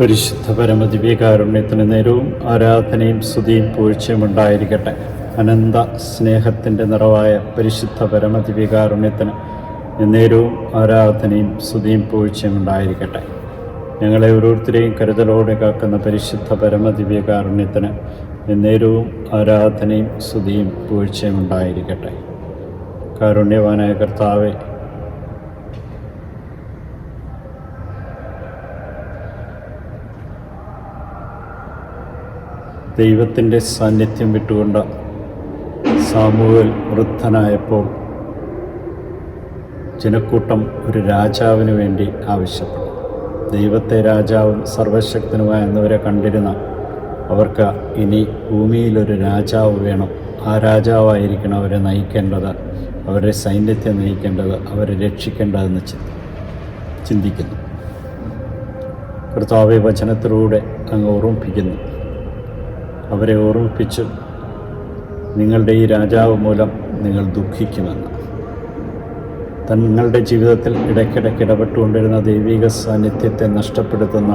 പരിശുദ്ധ പരമദിവ്യകാരുണ്യത്തിന് നേരവും ആരാധനയും സ്തുതിയും പൂഴ്ചയും ഉണ്ടായിരിക്കട്ടെ. അനന്ത സ്നേഹത്തിന്റെ നിറവായ പരിശുദ്ധ പരമദിവ്യകാരുണ്യത്തിന് നേരവും ആരാധനയും സ്തുതിയും പൂഴ്ചയും ഉണ്ടായിരിക്കട്ടെ. ഞങ്ങളെ ഓരോരുത്തരെയും കരുതലോടെ കാക്കുന്ന പരിശുദ്ധ പരമദിവ്യകാരുണ്യത്തിന് നേരവും ആരാധനയും സ്തുതിയും പൂഴ്ചയും ഉണ്ടായിരിക്കട്ടെ. കാരുണ്യവാനായ കർത്താവെ ദൈവത്തിന്റെ സാന്നിധ്യം വിട്ടുകൊണ്ട സാമൂഹൽ വൃദ്ധനായപ്പോൾ ജനക്കൂട്ടം ഒരു രാജാവിന് വേണ്ടി ആവശ്യപ്പെട്ടു. ദൈവത്തെ രാജാവും സർവശക്തനുമായ എന്നിവരെ കണ്ടിരുന്ന അവർക്ക് ഇനി ഭൂമിയിലൊരു രാജാവ് വേണം. ആ രാജാവായിരിക്കണം അവരെ നയിക്കേണ്ടത് അവരുടെ സൈന്യത്തെ നയിക്കേണ്ടത് അവരെ രക്ഷിക്കേണ്ടതെന്ന് ചിന്തിക്കുന്നു. കർത്താവ് വചനത്തിലൂടെ അങ്ങ് ഓർമ്മിപ്പിക്കുന്നു. അവരെ ഓർമ്മിപ്പിച്ചു നിങ്ങളുടെ ഈ രാജാവ് മൂലം നിങ്ങൾ ദുഃഖിക്കുമെന്ന്. തങ്ങളുടെ ജീവിതത്തിൽ ഇടയ്ക്കിടയ്ക്ക് ഇടപെട്ടുകൊണ്ടിരുന്ന ദൈവിക സാന്നിധ്യത്തെ നഷ്ടപ്പെടുത്തുന്ന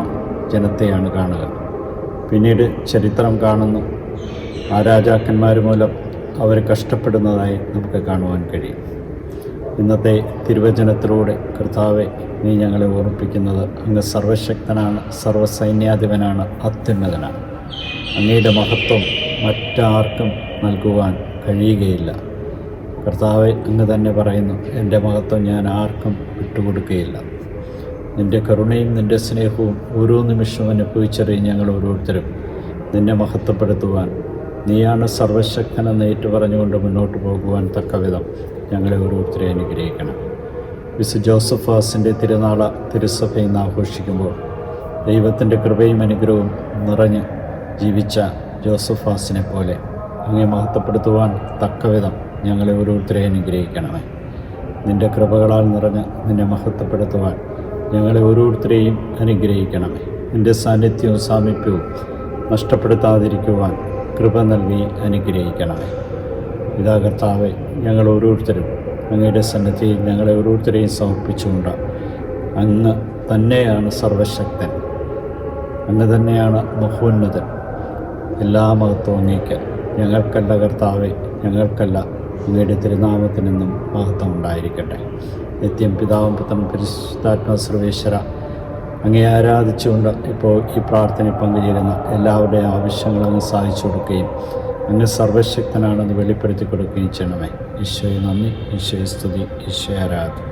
ജനത്തെയാണ് കാണുക. പിന്നീട് ചരിത്രം കാണുന്നു. ആ രാജാക്കന്മാർ മൂലം അവർ കഷ്ടപ്പെടുന്നതായി നമുക്ക് കാണുവാൻ കഴിയും. ഇന്നത്തെ തിരുവചനത്തിലൂടെ കർത്താവെ നീ ഞങ്ങളെ ഓർമ്മിപ്പിക്കുന്നത് അങ്ങ് സർവശക്തനാണ് സർവസൈന്യാധിപനാണ് അത്യുന്നതനാണ്. അങ്ങയുടെ മഹത്വം മറ്റാർക്കും നൽകുവാൻ കഴിയുകയില്ല. കർത്താവ് അങ്ങ് തന്നെ പറയുന്നു എന്റെ മഹത്വം ഞാൻ ആർക്കും വിട്ടുകൊടുക്കുകയില്ല. നിന്റെ കരുണയും നിന്റെ സ്നേഹവും ഓരോ നിമിഷവും അനുഭവിച്ചറിയും ഞങ്ങൾ ഓരോരുത്തരും നിന്നെ മഹത്വപ്പെടുത്തുവാൻ നീയാണ് സർവശക്തനെന്ന് ഏറ്റു പറഞ്ഞുകൊണ്ട് മുന്നോട്ട് പോകുവാൻ തക്കവിധം ഞങ്ങളെ ഓരോരുത്തരെ അനുഗ്രഹിക്കണം. വിശു ജോസഫാസിന്റെ തിരുനാള തിരുസഭ ഇന്ന് ആഘോഷിക്കുമ്പോൾ ദൈവത്തിന്റെ കൃപയും അനുഗ്രഹവും നിറഞ്ഞ് ജീവിച്ച ജോസഫ് ഫാസിനെ പോലെ അങ്ങേ മഹത്വപ്പെടുത്തുവാൻ തക്കവിധം ഞങ്ങളെ ഓരോരുത്തരെ അനുഗ്രഹിക്കണമേ. നിന്റെ കൃപകളാൽ നിറഞ്ഞ് നിന്നെ മഹത്വപ്പെടുത്തുവാൻ ഞങ്ങളെ ഓരോരുത്തരെയും അനുഗ്രഹിക്കണമേ. നിന്റെ സാന്നിധ്യവും സാമീപ്യവും നഷ്ടപ്പെടുത്താതിരിക്കുവാൻ കൃപ നൽകി അനുഗ്രഹിക്കണമേ. ഇതാ കർത്താവെ ഞങ്ങൾ ഓരോരുത്തരും അങ്ങയുടെ സന്നിധിയിൽ ഞങ്ങളെ ഓരോരുത്തരെയും സമർപ്പിച്ചുകൊണ്ട് അങ്ങ് തന്നെയാണ് സർവശക്തൻ. അങ്ങ് തന്നെയാണ് മഹോന്നതൻ. എല്ലാ മഹത്വവും അങ്ങേക്ക് ഞങ്ങൾക്കല്ല കർത്താവെ ഞങ്ങൾക്കല്ല അങ്ങയുടെ തിരുനാമത്തിനെന്നും മഹത്വം ഉണ്ടായിരിക്കട്ടെ. നിത്യം പിതാവും പുത്രനും പരിശുദ്ധാത്മാ സർവേശ്വര. അങ്ങേ ആരാധിച്ചുകൊണ്ട് ഇപ്പോൾ ഈ പ്രാർത്ഥനയിൽ പങ്കുചേരുന്ന എല്ലാവരുടെയും ആവശ്യങ്ങൾ സാധിച്ചു കൊടുക്കുകയും അങ്ങ് സർവശക്തനാണെന്ന് വെളിപ്പെടുത്തി കൊടുക്കുകയും ചെയ്യണമേ. ഈശോയെ നന്ദി ഈശോയെ സ്തുതി ഈശോയെ ആരാധന.